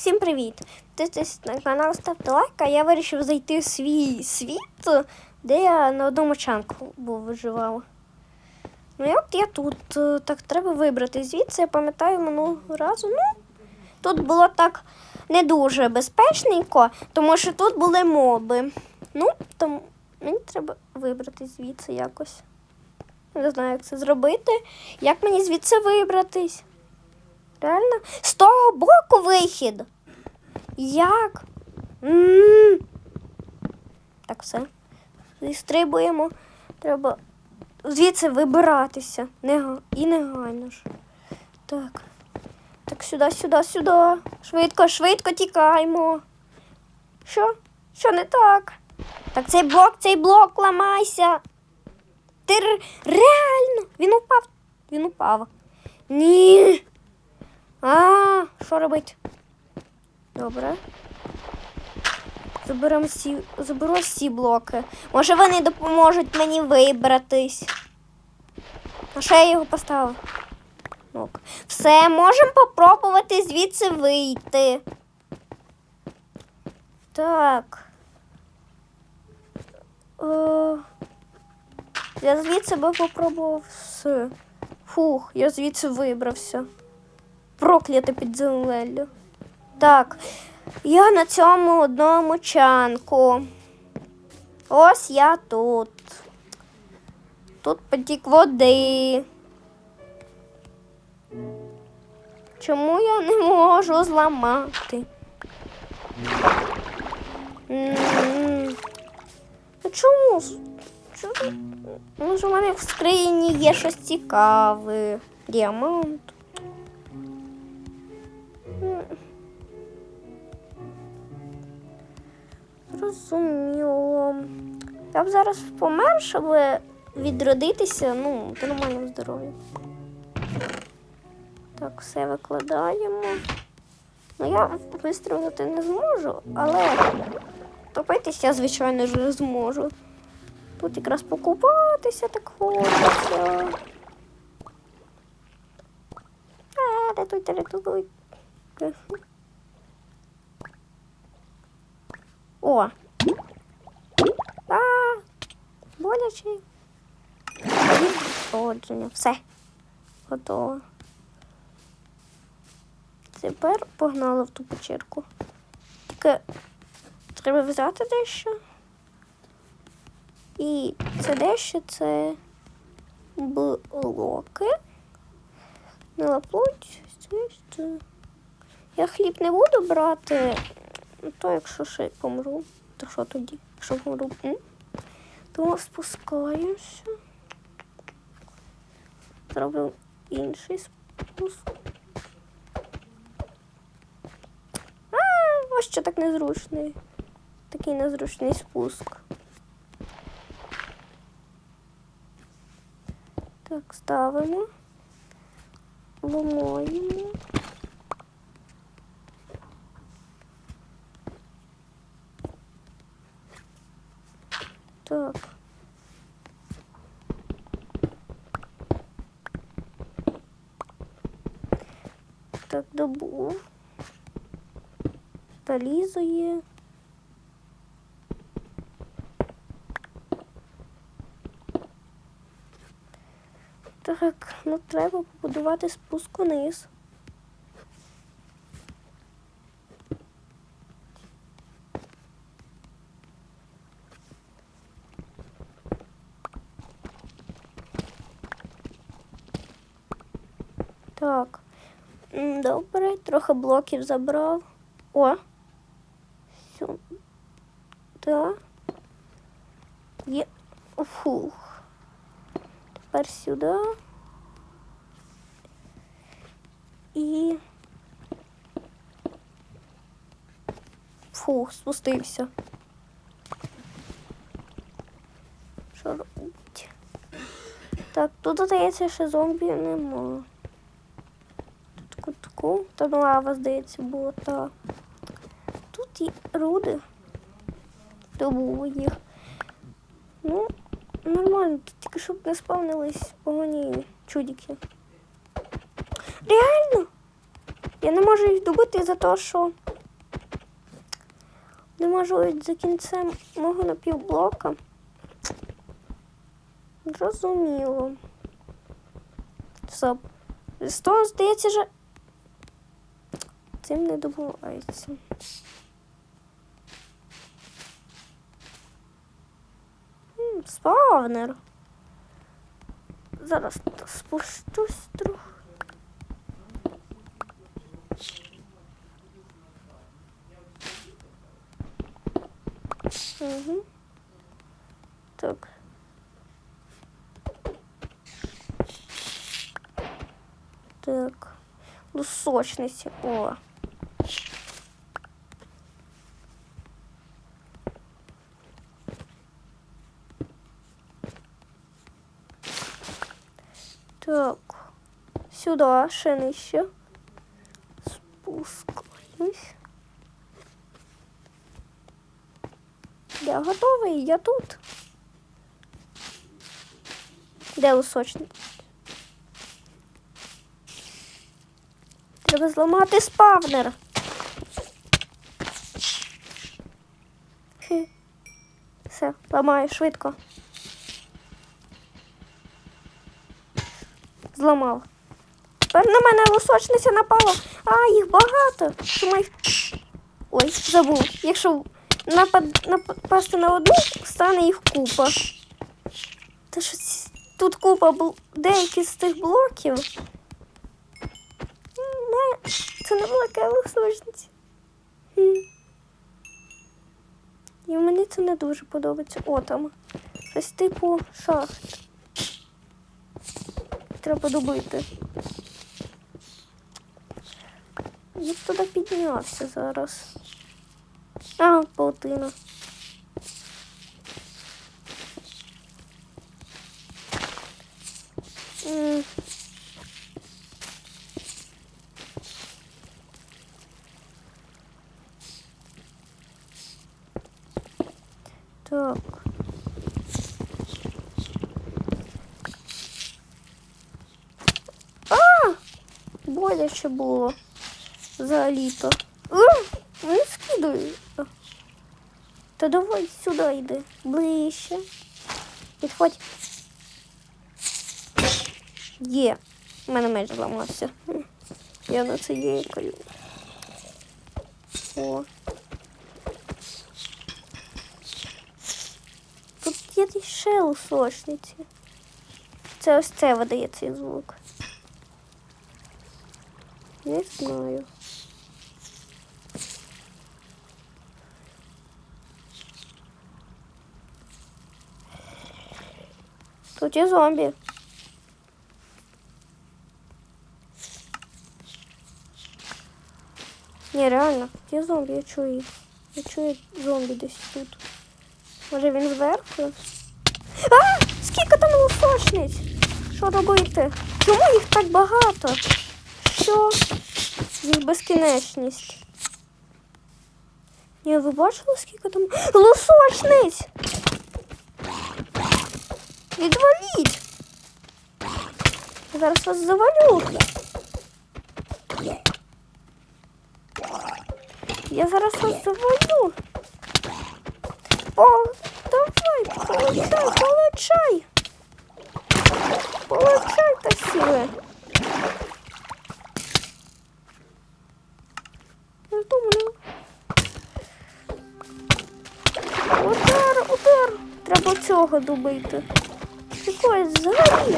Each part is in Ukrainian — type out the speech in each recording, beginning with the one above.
Всім привіт! Ти десь на канал ставте лайк, а я вирішив зайти в свій світ, де я на одному чанку був виживав. Ну і от я тут. е, Так треба вибрати звідси. Я пам'ятаю минулого разу. Ну, тут було так не дуже безпечненько, тому що тут були моби. Ну, тому мені треба вибрати звідси якось. Не знаю, як це зробити. Як мені звідси вибратись? Реально? З того боку вихід. Як? м Так, все. Зістрибуємо. Треба звідси вибиратися. Нега... І негайно ж. Так. Так, сюди, сюди, сюди. Швидко, швидко тікаємо. Що? Що не так? Так, цей блок, цей блок, ламайся. Ти реально. Він упав. Він упав. Ні. А, що робити? Добре. Заберемо всі, заберу всі блоки. Може вони допоможуть мені вибратись. А що я його поставив? Ок. Все, можемо попробувати звідси вийти. Так. Е, я звідси би попробував все. Фух, я звідси вибрався. Прокляте підземелля. Так, я на цьому одному чанку. Ось я тут. Тут потік води. Чому я не можу зламати? М. А чому? ж? Чому? Може, у мене в скрині є щось цікаве. Діамант. Зрозуміло. Я б зараз помер, щоб відродитися, ну, в нормальному здоров'ю. Так, все викладаємо. Ну, я вистрілити не зможу, але топитись я, звичайно ж, зможу. Тут якраз покупатися так хочеться. А, рятуйте, рятуйте. О! А, боляче. Відродження. Все. Готово. Тепер погнали в ту печерку. Тільки треба взяти дещо. І це дещо це блоки. Не це- Я хліб не буду брати, то якщо ще помру, то що тоді? Якщо помру, то спускаємося. Зробимо інший спуск. А, ось що так незручний. Такий незручний спуск. Так, ставимо. Ломаємо. Так. Так, добув. Залізо є. Так, ну треба побудувати спуск униз. Так. М, Добре, трохи блоків забрав. О. Сюди. Є. Фух. Тепер сюди. І. Фух, спустився. Що робить? Так, тут здається, що зомбі нема. Кутку. Там лава, здається, була та. Тут і руди. Добув їх. Ну, нормально, тут тільки щоб не спавнились погані чудики. Реально? Я не можу їх добити за те, що Не можу за кінцем мого напівблока. Зрозуміло. Стоп. Сто, здається, вже цим не добувається. Спавнер. Зараз спущусь трохи. Угу. Так. Так. Лусочниці. О. Так. Сюди, ще нижче. Спускаюсь. Я готовий, я тут. Де лусочник? Треба зламати спавнер. Хе. Все, ламаю швидко. Зламав. Тепер на мене лосочниця напала. А, їх багато. Їх... Ой, забув. Якщо напад... напасти на одну, стане їх купа. Та що ці- тут купа бл... деякі з тих блоків. Не, Це не велика лосочниця. І мені це не дуже подобається. О, там. Щось типу шахт. Треба добити. Я б туди піднявся зараз. А, паутина. Так. А! Боляче було. Взагалі-то. Не скидаю. Та давай сюди йди. Ближче. Підходь. Є. У мене меч зламався. Я на це єкаю. О. Тут є ще лусочниці. Це ось це видає цей звук. Не знаю. Тут є зомбі. Ні, реально, тут є зомбі, я чую. Я чую зомбі десь тут. Може він зверху? А! Скільки там лусочниць? Що робити? Чому їх так багато? Що? Їх безкінечність. Ні, ви бачили, скільки там лусочниць? Відваліть! Я зараз вас завалю. Я зараз вас завалю. О, давай, получай, получай. Получай та сіли. Цього добити. Якось взагалі.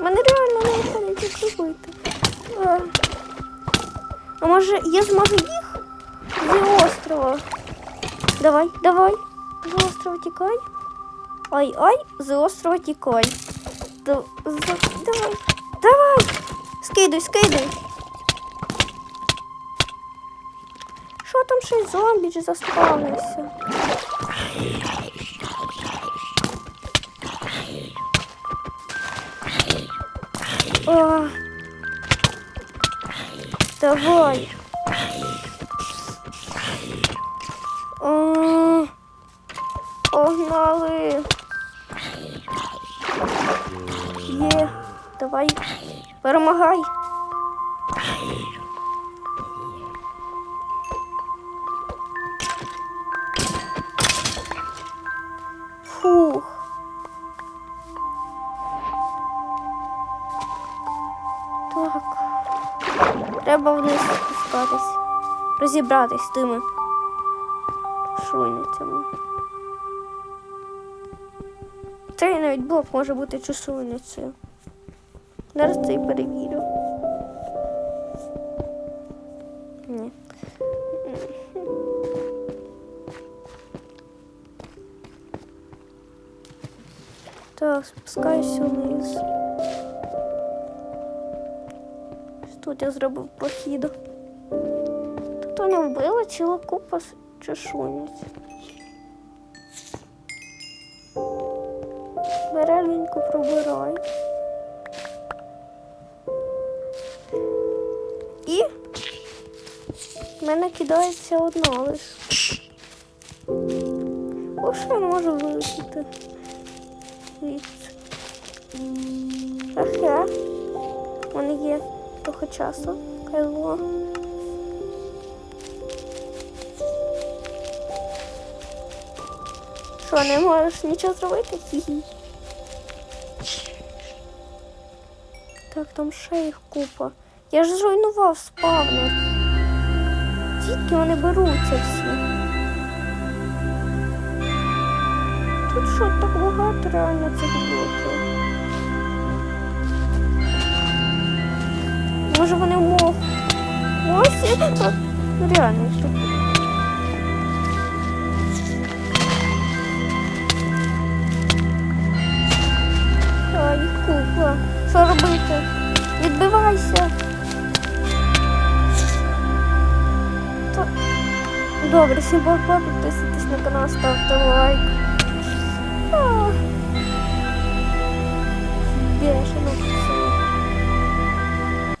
Мене реально не виходить добити. А, а може я зможу їх з острова? Давай, давай. З острова тікай. Ай, ай, з острова тікай. Давай, давай. Скидуй, скидуй. Там ще й зомбі ж заспавнився? О, давай. О, погнали. Є, давай, перемагай. Спускатись. Розібратись з тими шуйницями. Цей навіть блок може бути часовницею. Зараз це і перевірю. Ні. Так, спускаюся вниз. Тут я зробив прохід. Вони вбили ціла купа чешуниць. Береженько пробирай. І в мене кидається одна лише. О, що я можу вилетіти? Ага. У мене є трохи часу. Кайло. Що, не можеш нічого зробити? Хі-хі. Так, там ще їх купа. Я ж зруйнував спавнер. Звідки вони беруться всі? Тут що так багато реально цих блоків? Може вони мов. Ось це ну, реально тут. Відбивайся. То... Добре, всім па-па, підписуйтесь на канал, ставте лайк. А. Більше